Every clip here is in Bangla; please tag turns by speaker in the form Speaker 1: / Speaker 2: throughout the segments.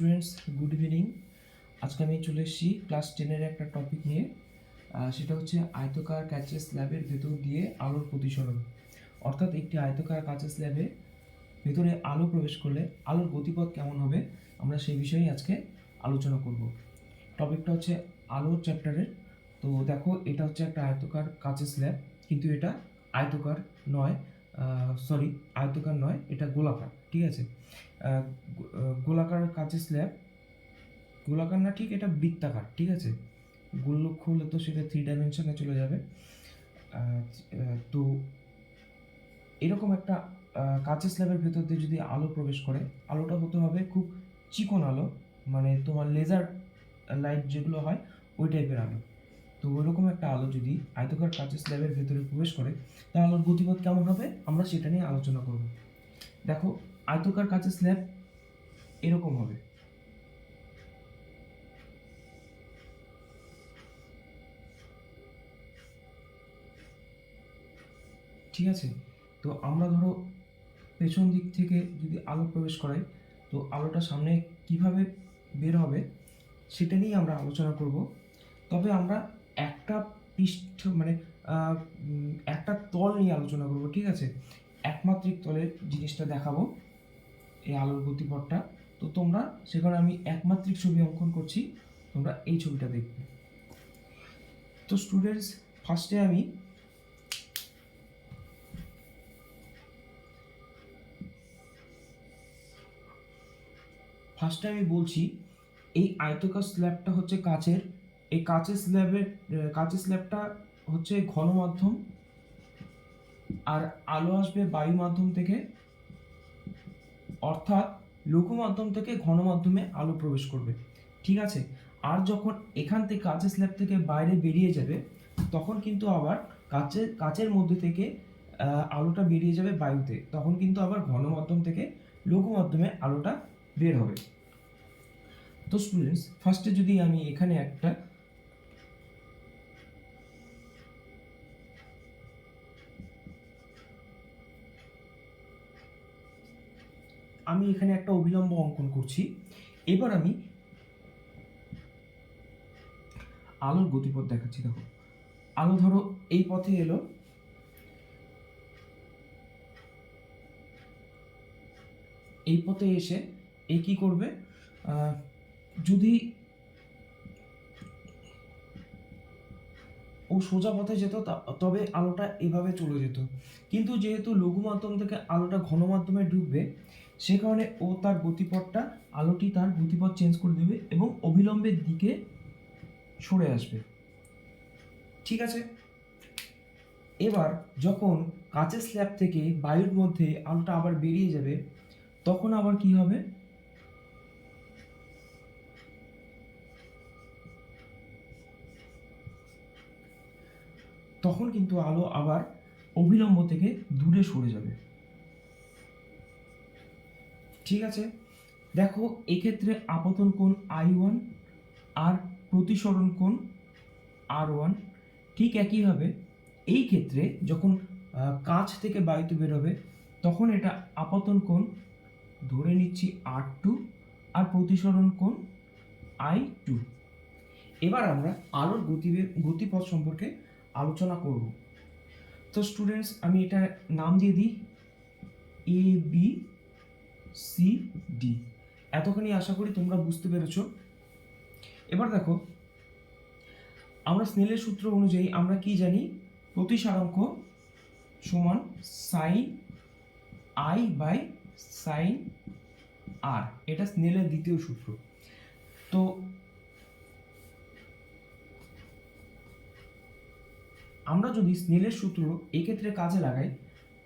Speaker 1: স্টুডেন্টস গুড ইভিনিং আজকে আমি চলে এসেছি ক্লাস টেনের একটা টপিক নিয়ে। সেটা হচ্ছে আয়তকার কাচের স্ল্যাবের ভেতর দিয়ে আলোর প্রতিসরণ। অর্থাৎ একটি আয়তকার কাচের স্ল্যাবে ভেতরে আলো প্রবেশ করলে আলোর গতিপথ কেমন হবে, আমরা সেই বিষয়েই আজকে আলোচনা করব। টপিকটা হচ্ছে আলোর চ্যাপ্টারের তো দেখো, এটা হচ্ছে একটা আয়তকার কাচের স্ল্যাব কিন্তু এটা আয়তকার নয় সরি আয়তকার নয়, এটা গোলাকার, ঠিক আছে? গোলাকার কাচের স্ল্যাব গোলাকার না, ঠিক এটা বৃত্তাকার, ঠিক আছে? গোল লক্ষ্য হলে তো সেটা থ্রি ডাইমেনশনে চলে যাবে। তো এরকম একটা কাচের স্ল্যাবের ভেতর দিয়ে যদি আলো প্রবেশ করে, আলোটা হতে হবে খুব চিকন আলো মানে তোমার লেজার লাইট যেগুলো হয়, ওই টাইপের আলো। তো ওইরকম একটা আলো যদি আয়তকার কাচের স্ল্যাবের ভেতরে প্রবেশ করে, তাহলে আলোর গতিপথ কেমন হবে? আমরা সেটা নিয়ে আলোচনা করব। দেখো আয়তকার কাচের স্ল্যাব এরকম হবে। ঠিক আছে? তো আমরা ধরো পেছন দিক থেকে যদি আলো প্রবেশ করাই তো আলোটা সামনে কীভাবে বের হবে সেটা নিয়ে আমরা আলোচনা করব। তবে আমরা একটা পৃষ্ঠ মানে একটা তল নিয়ে আলোচনা করব, ঠিক আছে? একমাত্রিক তলের জিনিসটা দেখাবো। এই আলোর গতিপথটা তো তোমরা সেখানে আমি একমাত্রিক ছবি অঙ্কন করছি, তোমরা এই ছবিটা দেখবে। তো স্টুডেন্টস ফার্স্টে আমি ফার্স্টে আমি বলছি, এই আয়তকার স্ল্যাবটা হচ্ছে কাচের। এই কাচের স্ল্যাবের কাচের স্ল্যাবটা হচ্ছে ঘন মাধ্যম আর আলো আসবে বায়ু মাধ্যম থেকে অর্থাৎ লঘু মাধ্যম থেকে ঘন মাধ্যমে আলো প্রবেশ করবে। ঠিক আছে? আর যখন এখান থেকে কাঁচের স্ল্যাব থেকে বাইরে বেরিয়ে যাবে, তখন কিন্তু আবার কাঁচের কাঁচের মধ্যে থেকে আলোটা বেরিয়ে যাবে বায়ুতে। তখন কিন্তু আবার ঘন মাধ্যম থেকে লঘু মাধ্যমে আলোটা বের হবে। তো স্টুডেন্টস ফার্স্টে যদি আমি এখানে একটা আমি এখানে একটা অবিলম্ব অঙ্কন করছি। এবার আমি আলোর গতিপথ দেখাচ্ছি, দেখো। আলো ধরো, এই পথে এলো। এই পথে এসে এ কি করবে? যদি ও সোজা পথে যেত তবে আলোটা এভাবে চলে যেত। কিন্তু যেহেতু লঘু মাধ্যম থেকে আলোটা ঘন মাধ্যমে ঢুকবে সে কারণে ও তার গতিপথটা, আলোটি তার গতিপথ চেঞ্জ করে দেবে এবং অবিলম্বের দিকে সরে আসবে। ঠিক আছে? এবার যখন কাঁচের স্ল্যাব থেকে বায়ুর মধ্যে আলোটা আবার বেরিয়ে যাবে, তখন আবার কি হবে? তখন কিন্তু আলো আবার অবিলম্ব থেকে দূরে সরে যাবে। ঠিক আছে? দেখো, এক্ষেত্রে আপতন কোণ আই ওয়ান আর প্রতিসরণ কোণ আর ওয়ান ঠিক একইভাবে এই ক্ষেত্রে যখন কাঁচ থেকে বায়ুতে বেরোবে তখন এটা আপতন কোণ ধরে নিচ্ছি আর টু আর প্রতিসরণ কোণ আই টু এবার আমরা আলোর গতিবেগ, গতিপথ সম্পর্কে আলোচনা করব। তো স্টুডেন্টস আমি এটা নাম দিয়ে দিই এ বি সি ডি এতখানি আশা করি তোমরা বুঝতে পেরেছ। এবার দেখো, আমরা স্নেলের সূত্র অনুযায়ী আমরা কি জানি? প্রতিসারাঙ্ক সমান sine i by sine r এটা স্নেলের দ্বিতীয় সূত্র। তো আমরা যদি স্নেলের সূত্র এক্ষেত্রে কাজে লাগাই,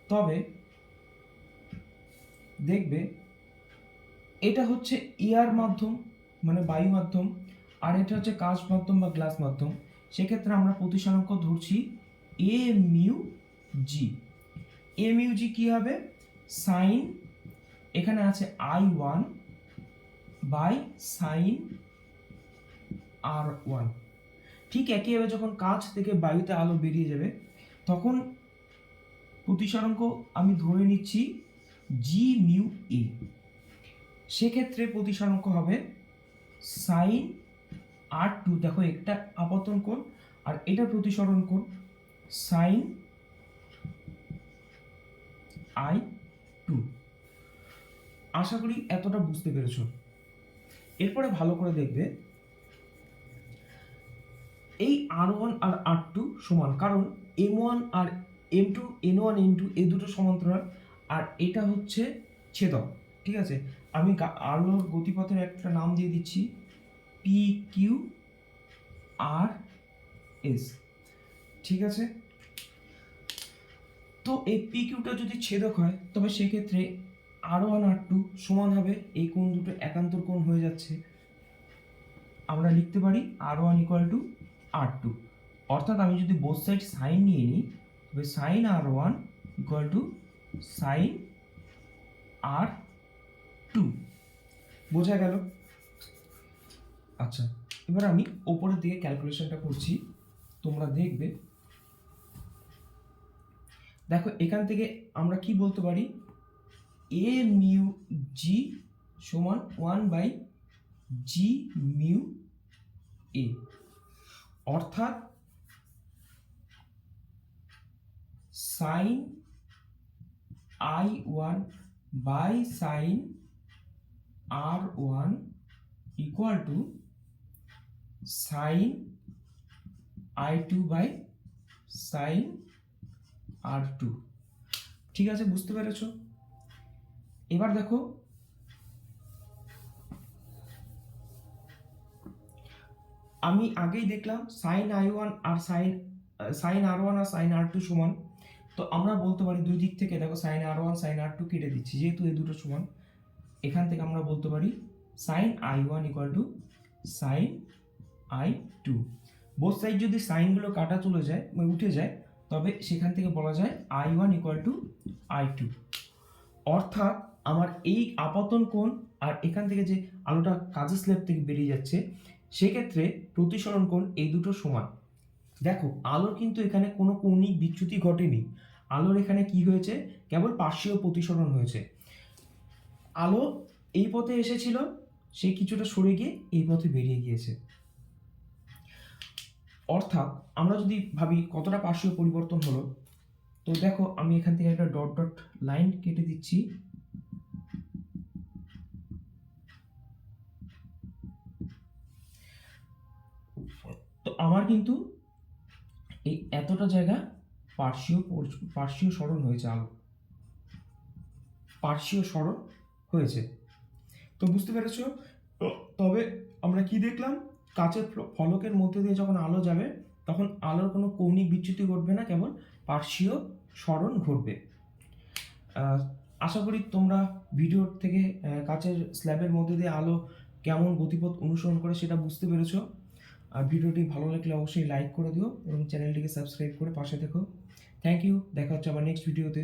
Speaker 1: তবে দেখবে এটা হচ্ছে এয়ার মাধ্যম মানে বায়ু মাধ্যম, আর এটা হচ্ছে কাঁচ মাধ্যম বা গ্লাস মাধ্যম। সেক্ষেত্রে আমরা প্রতিসারাঙ্ক ধরছি এ মিউ জি এ মিউ জি কী হবে? সাইন এখানে আছে i one by sine r one ঠিক একইভাবে যখন কাঁচ থেকে বায়ুতে আলো বেরিয়ে যাবে, তখন প্রতিসারাঙ্ক আমি ধরে নিচ্ছি জি মিউ এ সেক্ষেত্রে প্রতিসরাঙ্ক হবে সাইন আর টু দেখো একটা আপতন কোণ আর এটা প্রতিসরণ কোণ সাইন আই টু আশা করি এতটা বুঝতে পেরেছ। এরপরে ভালো করে দেখবে এই আর ওয়ান আর আর টু সমান, কারণ এম ওয়ান আর m two n one n two এ দুটো সমান্তরাল আর এটা হচ্ছে ছেদক, ঠিক আছে? আমি আলোর গতিপথের একটা নাম দিয়ে দিচ্ছি পি কিউ আর এস ঠিক আছে? তো এই পি কিউটা যদি ছেদক হয়, তবে সেক্ষেত্রে আর ওয়ান আর টু সমান হবে, এই কোণ দুটো একান্তর কোণ হয়ে যাচ্ছে। আমরা লিখতে পারি r one equal to r two অর্থাৎ আমি যদি বোথ সাইড সাইন নিয়ে নিই, তবে sine r one equal to sine r two বোঝা গেল। আচ্ছা এবার আমি ওপরের দিকে ক্যালকুলেশনটা করছি। তোমরা দেখবে। দেখো, এখান থেকে আমরা কি বলতে পারি? এ মিউ জি সমান ওয়ান বাই জি মিউ এ অর্থাৎ sine i one by sine r one equal to sine i two by sine r two ঠিক আছে, বুঝতে পেরেছ? এবার দেখো, আমি আগেই দেখলাম সাইন আই ওয়ান আর সাইন সাইন আর ওয়ান আর সাইন আর টু সমান। তো আমরা বলতে পারি দুই দিক থেকে, দেখো sine r one sine r two কেটে দিচ্ছি, যেহেতু এই দুটো সমান। এখান থেকে আমরা বলতে পারি sine i one equal to sine i two both side যদি সাইনগুলো কাটা চলে যায় মানে উঠে যায়, তবে সেখান থেকে বলা যায় i one equal to i two অর্থাৎ আমার এই আপাতন কোণ আর এখান থেকে যে আলোটা কাজের স্ল্যাব থেকে বেরিয়ে যাচ্ছে, সেক্ষেত্রে প্রতিসরণ কোণ এই দুটো সমান। দেখো, আলোর কিন্তু এখানে কোনো কৌণিক বিচ্যুতি ঘটেনি। আলোর এখানে কি হয়েছে? কেবল পার্শ্বীয় প্রতিসরণ হয়েছে। আলো এই পথে এসেছিল, সে কিছুটা সরে গিয়ে এই পথে বেরিয়ে গিয়েছে। অর্থাৎ আমরা যদি ভাবি কতটা পার্শ্বীয় পরিবর্তন হলো, তো দেখো আমি এখান থেকে একটা ডট ডট লাইন কেটে দিচ্ছি। তো আমার কিন্তু এই এতটা জায়গা পার্শ্বীয় পার্শ্বীয় সরণ হয়েছে আলো। পার্শ্বীয় সরণ হয়েছে। তো বুঝতে পেরেছ? তবে আমরা কি দেখলাম? কাচের ফলকের মধ্যে দিয়ে যখন আলো যাবে তখন আলোর কোনো কৌণিক বিচ্যুতি ঘটবে না কেবল পার্শ্বীয় স্মরণ ঘটবে। আশা করি তোমরা ভিডিওর থেকে কাচের স্ল্যাবের মধ্যে দিয়ে আলো কেমন গতিপথ অনুসরণ করে সেটা বুঝতে পেরেছ। আর ভিডিওটি ভালো লাগলে অবশ্যই লাইক করে দিও এবং চ্যানেলটিকে সাবস্ক্রাইব করে পাশে থেকো। থ্যাংক ইউ দেখা হচ্ছে আবার নেক্সট ভিডিওতে